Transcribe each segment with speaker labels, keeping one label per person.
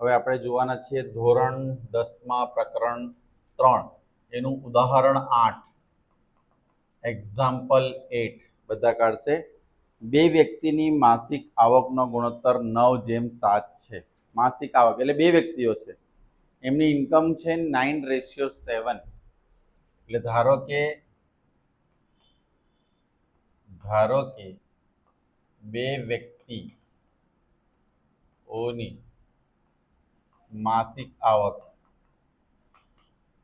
Speaker 1: હવે આપણે જોવાના છીએ ધોરણ દસમાં પ્રકરણ ત્રણ. એનું ઉદાહરણ આઠ. એક્ઝામ્પલ એટ બધા કાઢશે. બે વ્યક્તિની માસિક આવકનો ગુણોત્તર નવ જેમ સાત છે. માસિક આવક એટલે બે વ્યક્તિઓ છે. એમની ઇન્કમ છે નાઇન રેશિયો સેવન એટલે ધારો કે ધારો કે બે વ્યક્તિઓની માસિક આવક.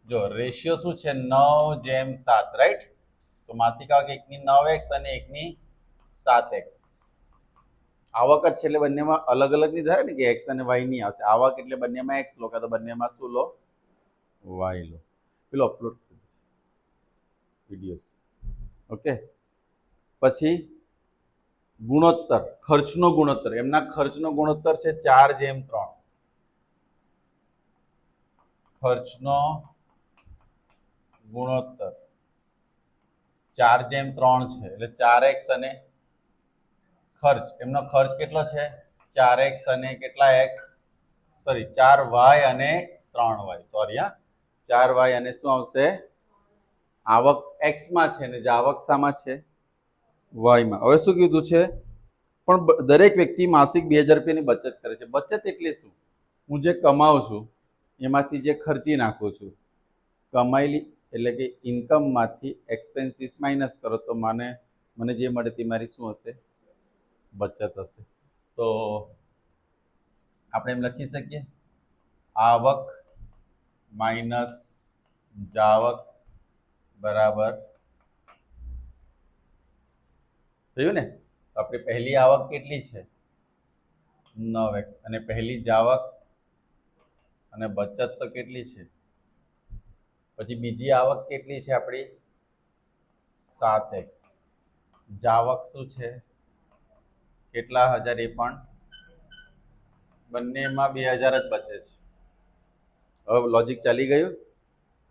Speaker 1: જો રેશિયો શું છે? નવ જેમ સાત રાઈટ તો માસિક આવક એકની નવ એક્સ અને એકની સાત એક્સ આવક જ છે એટલે બંનેમાં અલગ અલગ નહીં થાય ને કે એક્સ અને વાય નહીં આવશે. આવક એટલે બંનેમાં એક્સ લો કાં તો બંનેમાં શું લો? વાય લો. પેલો અપલોડ વિડીયોઝ ઓકે પછી ગુણોત્તર. ખર્ચનો ગુણોત્તર. એમના ખર્ચનો ગુણોત્તર છે ચાર જેમ ત્રણ. ખર્ચનો ગુણોત્તર. ચાર જેમ ત્રણ છે, એટલે ચાર એક્સ અને ખર્ચ. એમનો ખર્ચ કેટલો છે? ચાર એક્સ અને કેટલા એક્સ? સોરી, ચાર વાય અને ત્રણ વાય. સોરી, હા. ચાર વાય અને શું આવશે? આવક એક્સમાં છે ને જે આવક શામાં છે? વાયમાં. હવે શું કીધું છે? પણ દરેક વ્યક્તિ માસિક બે હજાર રૂપિયાની બચત કરે છે. બચત એટલે શું? હું જે કમાઉં છું એમાંથી જે ખર્ચી નાખું છું, કમાયેલી એટલે કે ઇન્કમમાંથી એક્સપેન્સીસ માઇનસ કરો, તો મને મને જે મળે તે મારી શું હશે? બચત હશે. તો આપણે એમ લખી શકીએ, આવક માઇનસ જાવક બરાબર. થયું ને? આપણી પહેલી આવક કેટલી છે? નવ એક્સ અને પહેલી જાવક અને બચત તો કેટલી છે? પછી બીજી આવક કેટલી છે આપણી? સાત એક્સ. જાવક શું છે? કેટલા હજાર એ પણ? બંનેમાં બે હજાર જ બચે છે. હવે લોજિક ચાલી ગયું?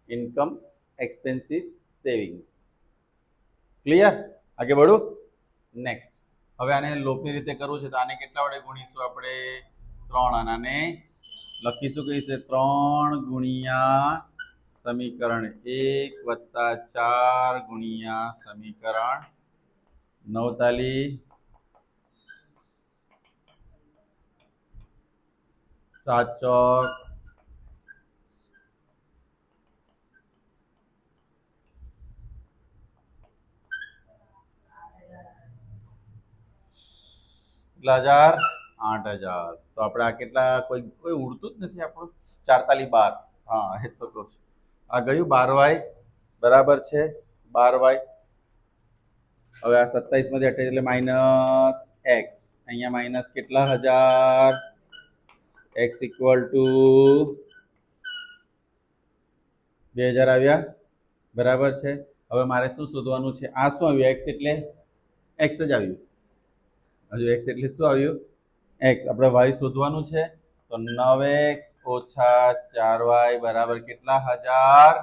Speaker 1: ઇન્કમ એક્સપેન્સીસ સેવિંગ્સ ક્લિયર આગળ બઢું? નેક્સ્ટ હવે આને લોપની રીતે કરવું છે તો આને કેટલા વડે ગુણીશું આપણે? ત્રણ. અને આને લખીશું કઈ છે ત્રણ ગુણ્યા સમીકરણ એક વત્તા ચાર ગુણ્યા સમીકરણ નવ તાલી સાત ચોક. કેટલા હજાર આઠ હજાર. તો આપણે આ કેટલા કોઈ કોઈ ઉડતું જ નથી આપણું? ચારતાલી બાર. હા, એ તો કહું છું. આ ગયું બાર વાય. બરાબર છે, બાર વાય. હવે આ સત્તાવીસમાંથી અઠ્યાવીસ, એટલે માઇનસ એક્સ. અહીંયા માઇનસ કેટલા હજાર? એક્સ ઇક્વલ ટુ બે હજાર આવ્યા. બરાબર છે. હવે મારે શું શોધવાનું છે? આ શું આવ્યું? એક્સ એટલે? એક્સ જ આવ્યું. હજુ એક્સ એટલે શું આવ્યું? એક્સ આપણે વાય શોધવાનું છે. તો નવ એક્સ ઓછા ચાર વાય બરાબર કેટલા હજાર?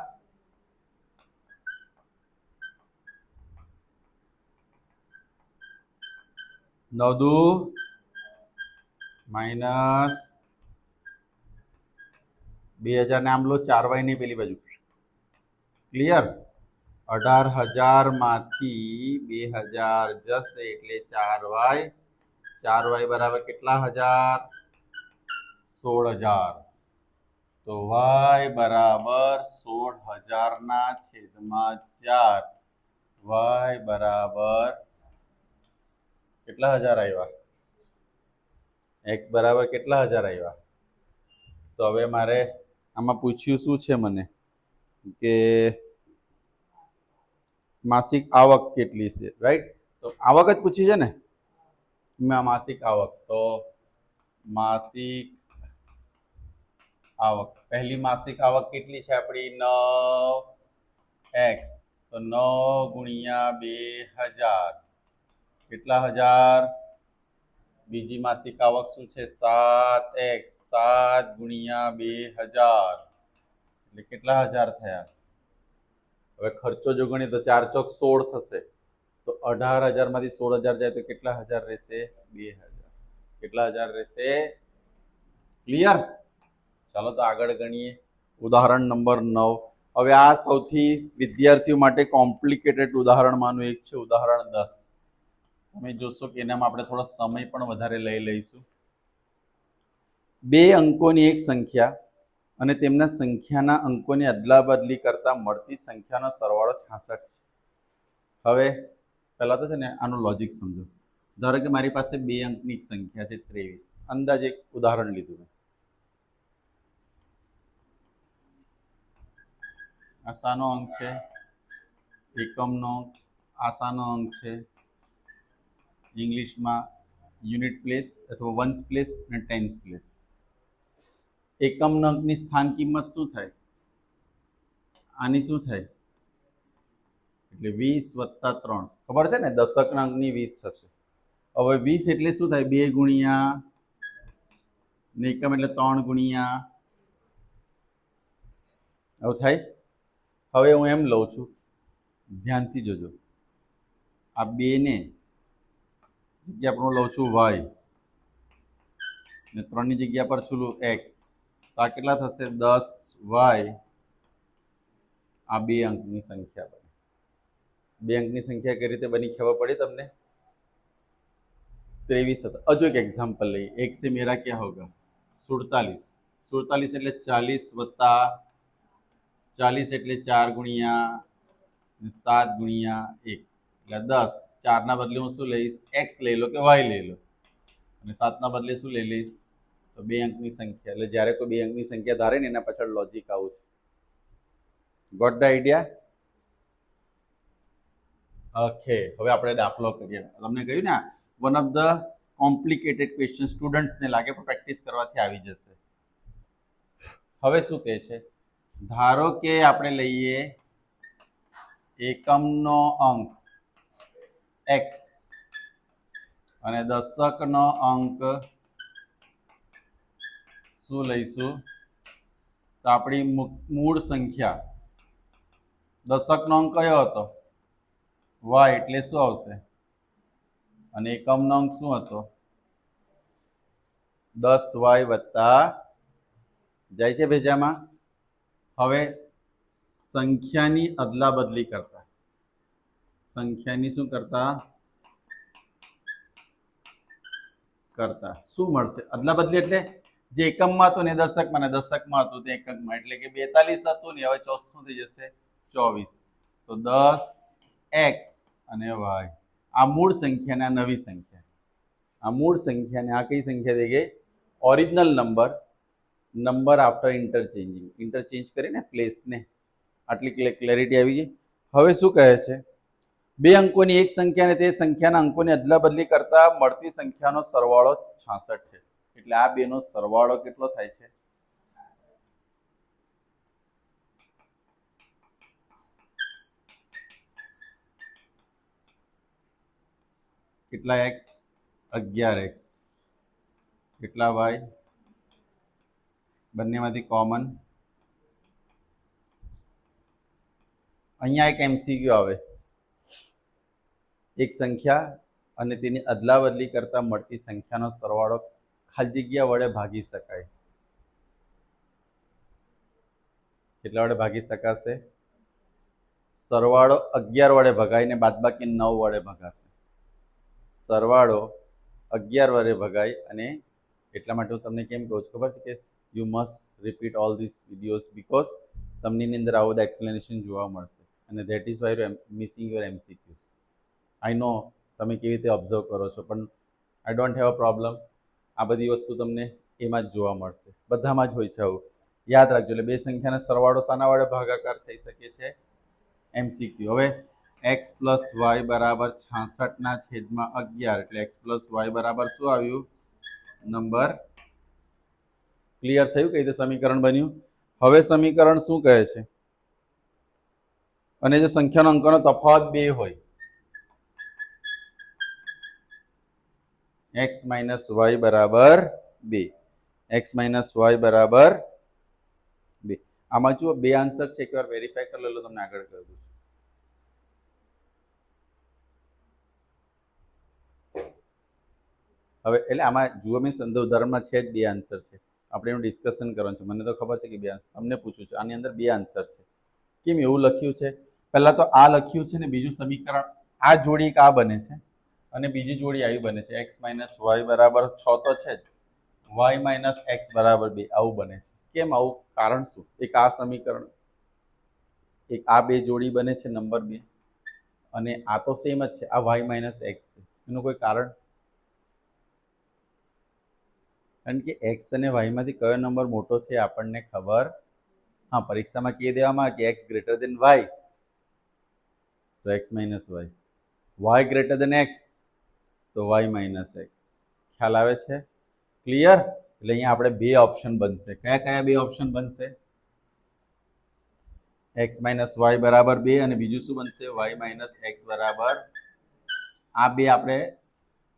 Speaker 1: નવ દુ માઇનસ બે હજાર ને આમ લો ચાર વાયની પેલી બાજુ. ક્લિયર અઢાર હજારમાંથી બે હજાર જશે એટલે ચાર વાય ચાર વાય બરાબર કેટલા હજાર? સોળ હજાર. તો વાય બરાબર સોળ હજારના છેદમાં ચાર. વાય બરાબર કેટલા હજાર આવ્યા એક્સ બરાબર કેટલા હજાર આવ્યા તો હવે મારે આમાં પૂછ્યું શું છે મને? કે માસિક આવક કેટલી છે રાઈટ તો આવક જ પૂછી છે ને? માસિક આવક. તો માસિક આવક. પહેલી માસિક આવક કેટલી છે આપણી? નવ એક્સ તો નવ ગુણ્યા બે હજાર. કેટલા હજાર? બીજી માસિક આવક શું છે? સાત એક્સ સાત ગુણ્યા બે હજાર. એટલે કેટલા હજાર થયા? હવે ખર્ચો જો ગણીએ તો ચાર ચોક સોળ થશે. તો અઢાર હજારમાંથી સોળ હજાર જાય તો કેટલા હજાર રહેશે? બે હજાર. કેટલા હજાર રહેશે? ક્લિયર ચાલો તો આગળ ગણીએ. ઉદાહરણ નંબર નવ. હવે આ સૌથી વિદ્યાર્થીઓ માટે કોમ્પ્લિકેટેડ ઉદાહરણમાંનું એક છે. ઉદાહરણ દસ. તમે જોશો કે એનામાં આપણે થોડો સમય પણ વધારે લઈ લઈશું. બે અંકોની એક સંખ્યા અને તેમના સંખ્યાના અંકોની અદલાબદલી કરતા મળતી સંખ્યાનો સરવાળો છાસઠ છે. હવે પહેલાં તો છે ને આનું લોજિક સમજો. ધારો કે મારી પાસે બે અંકની સંખ્યા છે ત્રેવીસ. અંદાજે એક ઉદાહરણ લીધું આ શાનો અંક છે, એકમનો અંક આ અંક છે, ઇંગ્લિશમાં યુનિટ પ્લેસ અથવા વન્સ પ્લેસ અને ટેન્સ પ્લેસ. એકમ અંકની સ્થાન કિંમત શું થાય? આની શું થાય? એટલે વીસ વત્તા ત્રણ. ખબર છે ને? દશકના અંકની વીસ થશે. હવે વીસ એટલે શું થાય? બે ગુણ્યા ને એકમ એટલે ત્રણ ગુણ્યા આવું થાય? હવે હું એમ લઉં છું. ધ્યાનથી જોજો. આ બેને જગ્યા પર હું લઉં છું વાય ને ત્રણની જગ્યા પર છું એક્સ તો આ કેટલા થશે? દસ વાય આ બે અંકની સંખ્યા બેંકની સંખ્યા કઈ રીતે બની ખબર પડી તમને? ત્રેવીસ હતા. હજુ એક એક્ઝામ્પલ લઈએ. એક સે મેરા ક્યાં હોગા? સુડતાલીસ. સુડતાલીસ એટલે ચાલીસ વત્તા ચાલીસ એટલે ચાર ગુણ્યા સાત ગુણ્યા એક. એટલે દસ. ચારના બદલે હું શું લઈશ? એક્સ લઈ લો કે વાય લઈ લો. અને સાતના બદલે શું લઈ લઈશ? તો બે અંકની સંખ્યા. એટલે જ્યારે કોઈ બે અંકની સંખ્યા ધારે ને એના પાછળ લોજિક આવું છે ગોટ ધ આઈડિયા ઓકે હવે આપણે દાખલો કરીએ. તમને કહ્યું ને one of the complicated question સ્ટુડન્ટ્સને લાગે પણ પ્રેક્ટિસ કરવાથી આવી જશે. હવે શું કહે છે? ધારો કે આપણે લઈએ એકમનો અંક એક્સ અને દશકનો અંક શું લઈશું? તો આપણી મૂળ સંખ્યા દશકનો અંક કયો હતો? વાય એટલે શું આવશે? અને એકમનો અંક શું હતો? દસ વાય વત્તા જાય છે ભેજામાં? હવે સંખ્યાની અદલા બદલી કરતા. સંખ્યાની શું કરતા? કરતા. શું મળશે? અદલા બદલી એટલે જે એકમમાં હતું ને દશકમાં ને દશકમાં હતું તે એકમમાં. એટલે કે બેતાલીસ હતું ને હવે ચોસ શું થઈ જશે ચોવીસ. તો દસ એક્સ અને વાય. આ મૂળ સંખ્યાને આ નવી સંખ્યા. આ મૂળ સંખ્યાને આ કઈ સંખ્યા થઈ ગઈ? Original number number after interchanging. Interchange કરીને પ્લેસને આટલી ક્લેરિટી આવી ગઈ. હવે શું કહે છે? બે અંકોની એક સંખ્યા અને તે સંખ્યાના અંકોની અદલા બદલી કરતા મળતી સંખ્યાનો સરવાળો છાસઠ છે. એટલે આ બેનો સરવાળો કેટલો થાય છે? કેટલા એક્સ? અગિયાર એક્સ. કેટલા વાય? બંનેમાંથી કોમન. અહીંયા એક એમસીક્યુ આવે. એક સંખ્યા અને તેની અદલા બદલી કરતા મળતી સંખ્યાનો સરવાળો ખાલી જગ્યા વડે ભાગી શકાય. કેટલા વડે ભાગી શકાશે? સરવાળો અગિયાર વડે ભગાય ને બાદબાકી નવ વડે ભગાશે. સરવાળો અગિયાર વડે ભગાય અને એટલા માટે હું તમને કેમ કહું છું, ખબર છે કે you must repeat all this videos because તમને એની અંદર આવું બધા એક્સપ્લેનેશન જોવા મળશે. અને that is why you missing your MCQs I know તમે કેવી રીતે ઓબ્ઝર્વ કરો છો, પણ I don't have a problem આ બધી વસ્તુ તમને એમાં જ જોવા મળશે. બધામાં જ હોય છે આવું. યાદ રાખજો, એટલે બે સંખ્યાના સરવાળો સાના વડે ભાગાકાર થઈ શકે છે એમસીક્યુ હવે એક્સ પ્લસ વાય બરાબર છાસઠના છેદમાં અગિયાર. એટલે એક્સ પ્લસ વાય બરાબર શું આવ્યું? નંબર. ક્લિયર થયું કઈ રીતે સમીકરણ બન્યું? હવે સમીકરણ શું કહે છે? અને જો સંખ્યાનો અંકોનો તફાવત બે હોય. એક્સ માઇનસ વાય બરાબર બે. એક્સ માઇનસ વાય બરાબર બે. આમાં જુઓ, બે આન્સર છે. એકવાર વેરીફાઈ કરી લો તમને આગળ કહ્યું છું. હવે એટલે આમાં જુઓ મેં અંદર ઉદાહરણમાં છે જ બે આન્સર છે. આપણે એનું ડિસ્કશન કરવાનું છે. મને તો ખબર છે કે બે આન્સર તમને પૂછું છું. આની અંદર બે આન્સર છે. કેમ એવું લખ્યું છે? પહેલાં તો આ લખ્યું છે ને બીજું સમીકરણ આ જોડી એક આ બને છે અને બીજી જોડી આવી બને છે. એક્સ માઇનસ વાય બરાબર છ તો છે જ. વાય માઇનસ એક્સ બરાબર બે આવું બને છે. કેમ આવું? કારણ શું? એક આ સમીકરણ, એક આ બે જોડી બને છે નંબર બે અને આ તો સેમ જ છે. આ વાય માઇનસ એક્સ છે. એનું કોઈ કારણ? કારણ કે એક્સ અને વાયમાંથી કયો નંબર મોટો છે આપણને ખબર. હા, પરીક્ષામાં કહી દેવામાં કે એક્સ ગ્રેટર દેન વાય તો X minus Y Y greater than X તો વાય માઇનસ એક્સ ખ્યાલ આવે છે? ક્લિયર એટલે અહીંયા આપણે બે ઓપ્શન બનશે. કયા કયા બે ઓપ્શન બનશે? એક્સ માઇનસ વાય બરાબર બે અને બીજું શું બનશે? વાય માઇનસ એક્સ બરાબર આ બે આપણે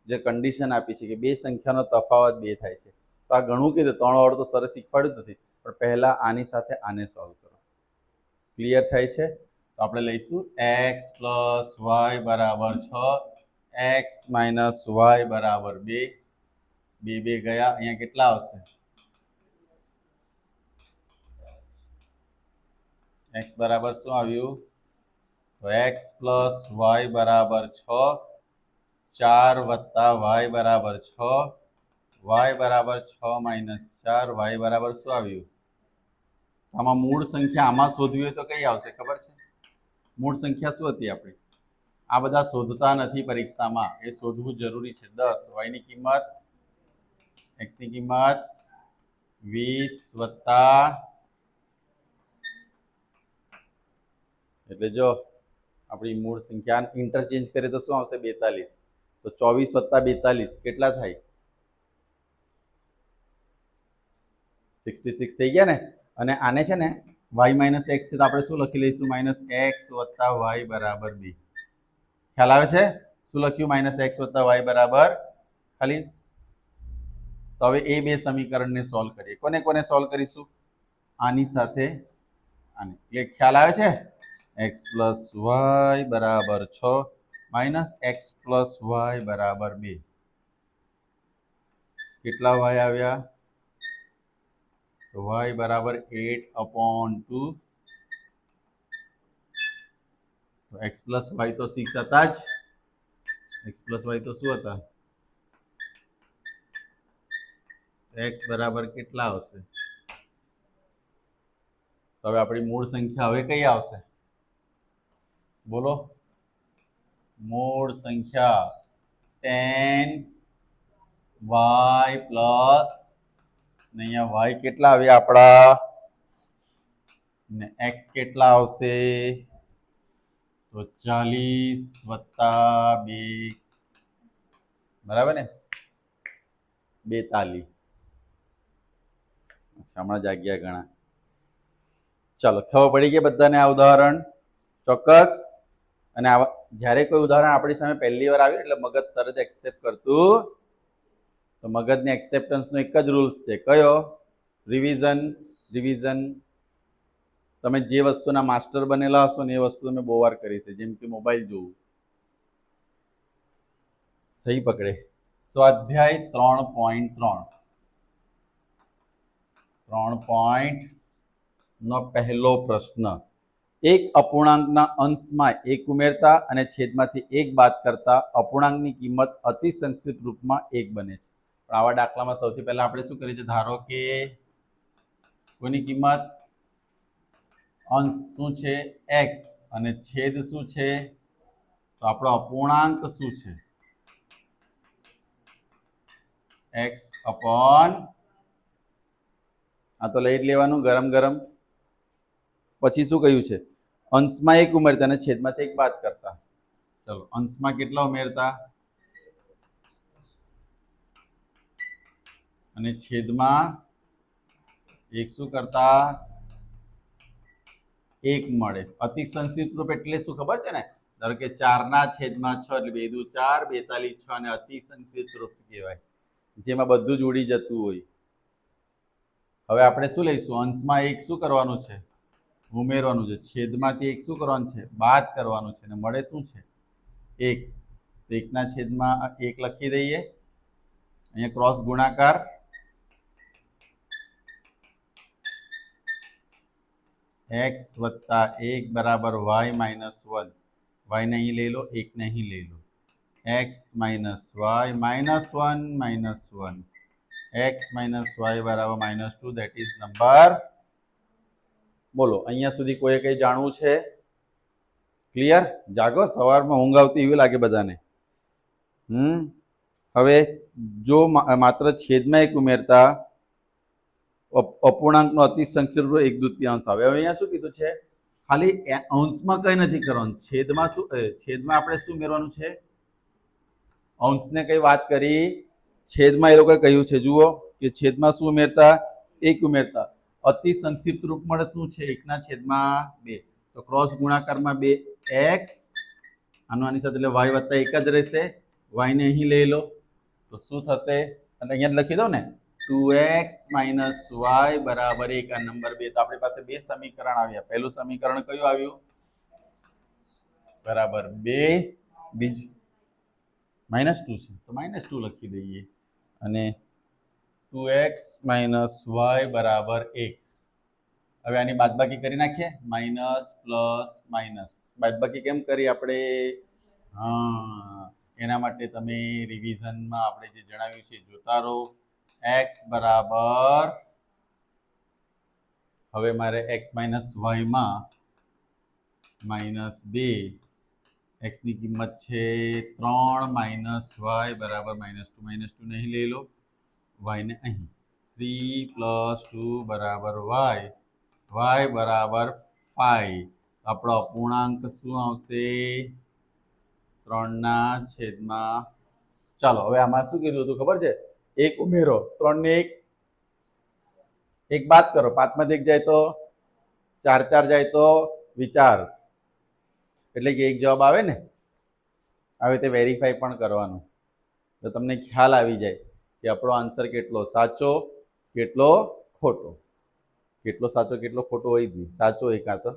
Speaker 1: જે કન્ડિશન આપી છે કે બે સંખ્યાનો તફાવત બે થાય છે. તો આ ઘણું કીધું. ત્રણ વાર તો સરસ શીખવાડ્યું નથી. પણ પહેલાં આની સાથે આને સોલ્વ કરો. ક્લિયર થાય છે? તો આપણે લઈશું. એક્સ પ્લસ વાય બરાબર છ. એક્સ માઇનસ વાય બરાબર બે. બે બે ગયા. અહીંયા કેટલા આવશે? એક્સ બરાબર શું આવ્યું? તો એક્સ પ્લસ વાય બરાબર છ. ચાર વત્તા વાય બરાબર છ. વાય બરાબર છ માઇનસ ચાર, વાય બરાબર શું આવ્યું? આમાં મૂળ સંખ્યા આમાં શોધવી હોય તો કઈ આવશે, ખબર છે? મૂળ સંખ્યા શું હતી આપણી? આ બધા શોધતા નથી પરીક્ષામાં, એ શોધવું જરૂરી છે. દસ, વાયની કિંમત, એક્સની કિંમત વીસ વત્તા, એટલે જો આપણી મૂળ સંખ્યા ઇન્ટરચેન્જ કરીએ તો શું આવશે? બેતાલીસ. તો ચોવીસ વત્તા બેતાલીસ, કેટલા થાય? સિક્સટી સિક્સ થઈ ગયા ને? અને આને છે ને વાય માઇનસ એક્સ છે તો આપણે શું લખી લઈશું? માઇનસ એક્સ વત્તા વાય બરાબર બી ખ્યાલ આવે છે? શું લખ્યું? માઇનસ એક્સ વત્તા વાય બરાબર? ખાલી? તો હવે એ બે સમીકરણને સોલ્વ કરીએ. કોને કોને સોલ્વ કરીશું? આની સાથે આની. એટલે ખ્યાલ આવે છે? એક્સ પ્લસ વાય બરાબર છ. માઇનસ એક્સ પ્લસ વાય બરાબર બે. કેટલા વાય આવ્યા? તો વાય બરાબર એટ અપોન ટુ તો એક્સ પ્લસ વાય તો સિક્સ હતા જ. એક્સ પ્લસ વાય તો શું હતા? એક્સ બરાબર કેટલા આવશે? તો હવે આપણી મૂળ સંખ્યા હવે કઈ આવશે? બોલો. મૂળ સંખ્યા ટેન વાય પ્લસ ને અહીંયા વાય કેટલા આવ્યા આપણા ને એક્સ કેટલા આવશે? તો ચાલીસ વત્તા બે. બરાબર ને? અચ્છા, હમણાં જાગ્યા ઘણા. ચાલો, ખબર પડી ગઈ બધાને આ ઉદાહરણ? ચોક્કસ. અને આવા, જ્યારે કોઈ ઉદાહરણ આપણી સામે પહેલી વાર આવ્યું, એટલે મગજ તરત એક્સેપ્ટ કરતું તો મગજની એક્સેપ્ટન્સનો એક જ રૂલ્સ છે. કયો? રિવિઝન રિવિઝન તમે જે વસ્તુના માસ્ટર બનેલા હશો ને એ વસ્તુ તમે બહુ વાર કરી છે. જેમ કે મોબાઈલ જોવું. સહી પકડે. સ્વાધ્યાય ત્રણ પોઈન્ટ ત્રણ. ત્રણ પોઈન્ટ નો પહેલો પ્રશ્ન. એક અપૂર્ણાંકના અંશમાં એક ઉમેરતા અને છેદમાંથી એક બાદ કરતા અપૂર્ણાંકની કિંમત અતિ સંક્ષિપ્ત રૂપમાં એક બને છે. પણ આવા દાખલામાં સૌથી પહેલા આપણે શું કરીએ છીએ? ધારો કે કોઈની કિંમત અંશ શું છે? એક્સ અને છેદ શું છે? તો આપણો અપૂર્ણાંક શું છે? એક્સ અપોન આ તો લઈ જ લેવાનું ગરમ ગરમ. પછી શું કહ્યું છે? અંશમાં એક ઉમેરતા અને છેદમાંથી એક બાદ કરતા. ચલો, અંશમાં કેટલા ઉમેરતા? અને છેદમાં એક શું કરતા એક મળે. અતિ સંક્ષિપ્ત રૂપ એટલે શું ખબર છે ને? ધારો કે ચારના છેદમાં છ એટલે બે દુ ચાર, બેતાલીસ છ અને અતિ સંક્ષિપ્ત રૂપ કહેવાય. જેમાં બધું જ ઉડી જતું હોય. હવે આપણે શું લઈશું? અંશમાં એક શું કરવાનું છે? ઉમેરવાનું છે. છેદમાંથી એક શું કરવાનું છે? બાદ કરવાનું છે. અને મળે શું છે? એક. એકના છેદમાં એક લખી દઈએ. અહીંયા ક્રોસ ગુણાકાર એક્સ વત્તા એક બરાબર વાય માઇનસ વન વાયને અહીં લઈ લો એકને અહીં લઈ લો. X minus Y minus one minus one X minus Y બરાબર minus two that is number બોલો, અહીંયા સુધી કોઈએ કંઈ જાણવું છે? ક્લિયર જાગો, સવારમાં ઊંઘ આવતી એવી લાગે બધાને. હમ? હવે જો માત્ર છેદમાં એક ઉમેરતા અપૂર્ણાંકનો અતિ સંક્ષિપ્ત એક દૂતીયાંશ આવે. હવે અહીંયા શું કીધું છે? ખાલી અંશમાં કંઈ નથી કરવાનું. છેદમાં શું છેદમાં આપણે શું ઉમેરવાનું છે? અંશને કઈ વાત કરી. છેદમાં એ લોકોએ કહ્યું છે, જુઓ, કે છેદમાં શું ઉમેરતા? એક ઉમેરતા. અતિ સંક્ષિપ્ત રૂપ મળે શું છે? એકના છેદમાં બે. તો ક્રોસ ગુણાકારમાં બે એક્સ, આનું આની સાથે એટલે વાય વત્તા એક જ રહેશે. વાયને અહીં લઈ લો. તો શું થશે? એટલે અહીંયા જ લખી દો ને. ટુ એક્સ માઇનસ વાય બરાબર એક. આ નંબર બે. તો આપણી પાસે બે સમીકરણ આવ્યા. પહેલું સમીકરણ કયું આવ્યું? બરાબર. બે. બીજું માઇનસ ટુ છે. તો માઇનસ ટુ લખી દઈએ. અને ટુ એક્સ માઇનસ વાય બરાબર એક. હવે આની બાદબાકી કરી નાખીએ. Minus plus minus. બાદબાકી કેમ કરી આપણે? હા. એના માટે તમે રિવિઝનમાં આપણે જે જણાવ્યું છે, જોતા રહો. એક્સ બરાબર. હવે મારે એક્સ માઇનસ વાયમાં માઇનસ બે. એક્સની કિંમત છે ત્રણ માઇનસ વાય બરાબર માઇનસ ટુ માઇનસ ટુ નહીં લઈ લો. વાયને અહીં. થ્રી પ્લસ ટુ બરાબર વાય વાય બરાબર ફાઈવ આપણો અપૂર્ણાંક શું આવશે? ત્રણના છેદમાં ચાલો, હવે આમાં શું કીધું હતું ખબર છે? એક ઉમેરો, ત્રણને એક. એક બાદ કરો પાંચમાંથી એક જાય તો? ચાર ચાર જાય તો વિચાર. એટલે કે એક જવાબ આવે ને? આવે તે વેરીફાઈ પણ કરવાનું. તો તમને ખ્યાલ આવી જાય કે આપણો આન્સર કેટલો, સાચો, કેટલો ખોટો. કેટલો સાચો, કેટલો ખોટો હોય જ સાચો એક આ તો.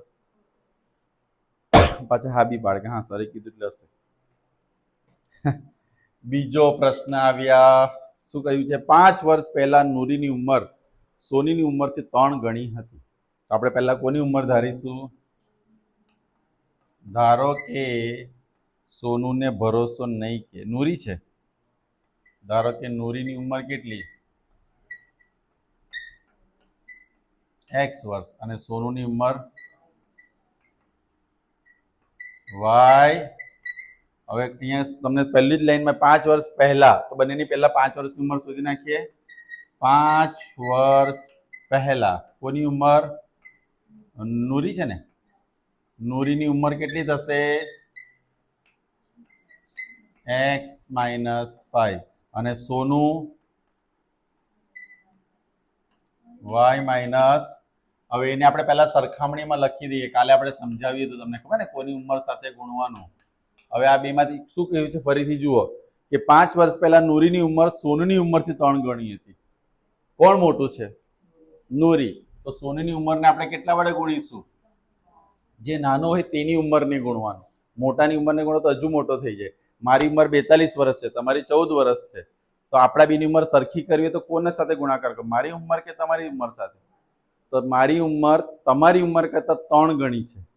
Speaker 1: પાછા હા બી બાળકે હા સોરી કીધું એટલે હશે. બીજો પ્રશ્ન આવ્યા. શું કહ્યું છે? પાંચ વર્ષ પહેલા નૂરીની ઉંમર, સોનીની ઉંમરથી ત્રણ ગણી હતી. તો આપણે પહેલા કોની ઉંમર ધારીશું? ધારો કે સોનુને ભરોસો નહીં કે, નૂરી છે. ધારો કે નૂરીની ઉંમર કેટલી? એક્સ વર્ષ. અને સોનુની ઉંમર? વાય હવે અહીંયા તમને પહેલી જ લાઈનમાં પાંચ વર્ષ પહેલા, તો બંનેની પહેલા પાંચ વર્ષની ઉંમર શોધી નાખીએ. પાંચ વર્ષ પહેલા, કોની ઉંમર? નૂરી છે ને? નૂરીની ઉંમર કેટલી થશે? X minus five. અને સોનું? Y minus. હવે એને આપણે પહેલા સરખામણીમાં લખી દઈએ. કાલે આપણે સમજાવીએ તો તમને ખબર ને કોની ઉંમર સાથે ગુણવાનું. હવે આ બેમાંથી શું કહ્યું છે? ફરીથી જુઓ કે પાંચ વર્ષ પહેલા નૂરીની ઉંમર સોનુની ઉંમરથી ત્રણ ગણી હતી. કોણ મોટું છે? નૂરી. તો સોનુની ઉંમરને આપણે કેટલા વડે ગુણીશું? જે નાનો હોય તેની ઉંમરને ગુણવાનું. મોટાની ઉંમરને ગુણો તો હજુ મોટો થઈ જાય. મારી ઉંમર બેતાલીસ વર્ષ છે, તમારી ચૌદ વર્ષ છે. તો આપણા બેની ઉંમર સરખી કરવી તો કોને સાથે ગુણાકાર કરો મારી ઉંમર કે તમારી ઉંમર સાથે? તો મારી ઉંમર, તમારી ઉંમર કરતાં ત્રણ ગણી છે.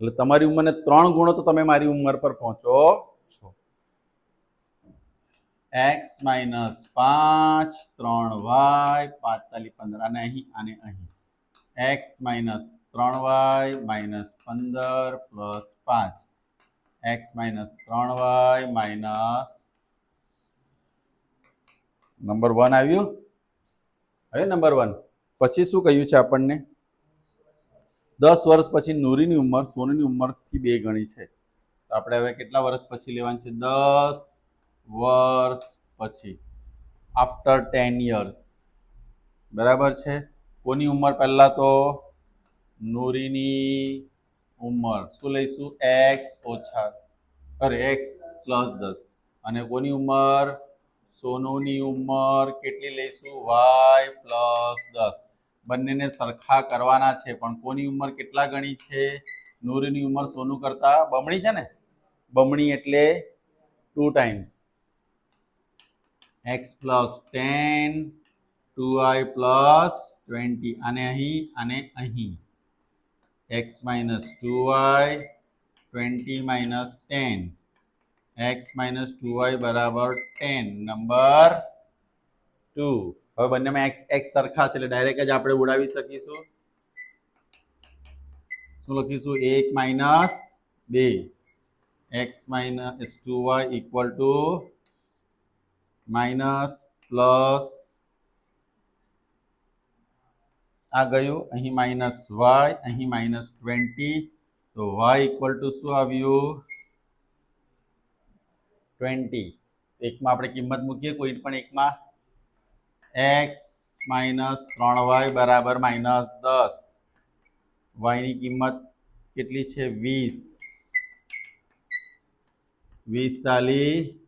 Speaker 1: એટલે તમારી ઉંમરને ત્રણ ગુણો તો તમે મારી ઉંમર પર પહોંચો છો. એક્સ માઇનસ પાંચ, ત્રણ વાય પાંચતાલીસ પંદર અને અહીં અને અહીં. એક્સ માઇનસ ત્રણ વાય માઇનસ પંદર પ્લસ પાંચ. એક્સ માઇનસ ત્રણ વાય માઇનસ નંબર વન આવ્યું? હવે નંબર વન પછી શું કહ્યું છે આપણને? દસ વર્ષ પછી નૂરીની ઉંમર, સોનીની ઉંમરથી બે ગણી છે. તો આપણે હવે કેટલા વર્ષ પછી લેવાની છે? દસ વર્ષ પછી. આફ્ટર ટેન યર્સ બરાબર છે? કોની ઉંમર પહેલાં તો? નૂરીની ઉંમર. શું લઈશું? એક્સ ઓછા. અરે એક્સ પ્લસ દસ. અને કોની ઉંમર? સોનુની ઉંમર કેટલી લઈશું? વાય પ્લસ દસ. બંનેને સરખા કરવાના છે. પણ કોની ઉંમર કેટલા ગણી છે? નૂરીની ઉંમર સોનું કરતા બમણી છે ને? બમણી એટલે two times X plus ten two I plus twenty અને અહીં અને અહીં. X minus two Y twenty minus ten X minus two Y બરાબર ટેન નંબર ટુ હવે બંનેમાં એક્સ એક્સ સરખા છે એટલે ડાયરેક્ટ જ આપણે ઉડાવી શકીશું. શું લખીશું? એક માઇનસ બે. X minus two Y equal to minus plus આ ગયું. અહીં માઇનસ વાય, અહીં માઇનસ ટ્વેન્ટી. તો વાય ઇક્વલ ટુ શું આવ્યું? ટ્વેન્ટી. એકમાં આપણે કિંમત મૂકીએ, કોઈ પણ એકમાં. એક્સ માઇનસ ત્રણ વાય બરાબર માઇનસ દસ. વાયની કિંમત કેટલી છે? વીસ. વીસ તાલી.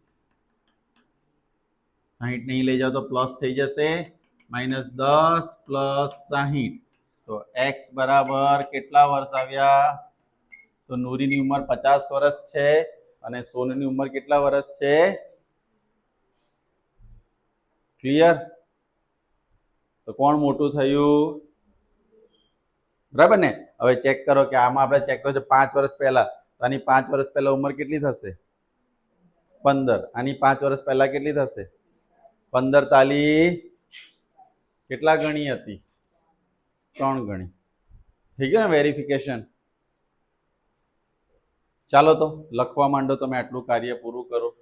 Speaker 1: સાહીઠ નહીં લઈ જાઓ તો પ્લસ થઈ જશે. માઇનસ દસ પ્લસ સાહીઠ. તો એક્સ બરાબર કેટલા વર્ષ આવ્યા? તો નૂરીની ઉંમર પચાસ વર્ષ છે અને સોનુની ઉંમર કેટલા વર્ષ છે? ક્લિયર? તો કોણ મોટું થયું? બરાબર ને? હવે ચેક કરો કે આમાં આપણે ચેક કરો છે પાંચ વર્ષ પહેલા. તો આની પાંચ વર્ષ પહેલા ઉંમર કેટલી થશે? પંદર. આની પાંચ વર્ષ પહેલા કેટલી થશે? પંદર તાલી કેટલા ગણી હતી? ત્રણ ગણી. થઈ ગયું ને વેરિફિકેશન ચાલો તો લખવા માંડો તમે આટલું કાર્ય પૂરું કરો.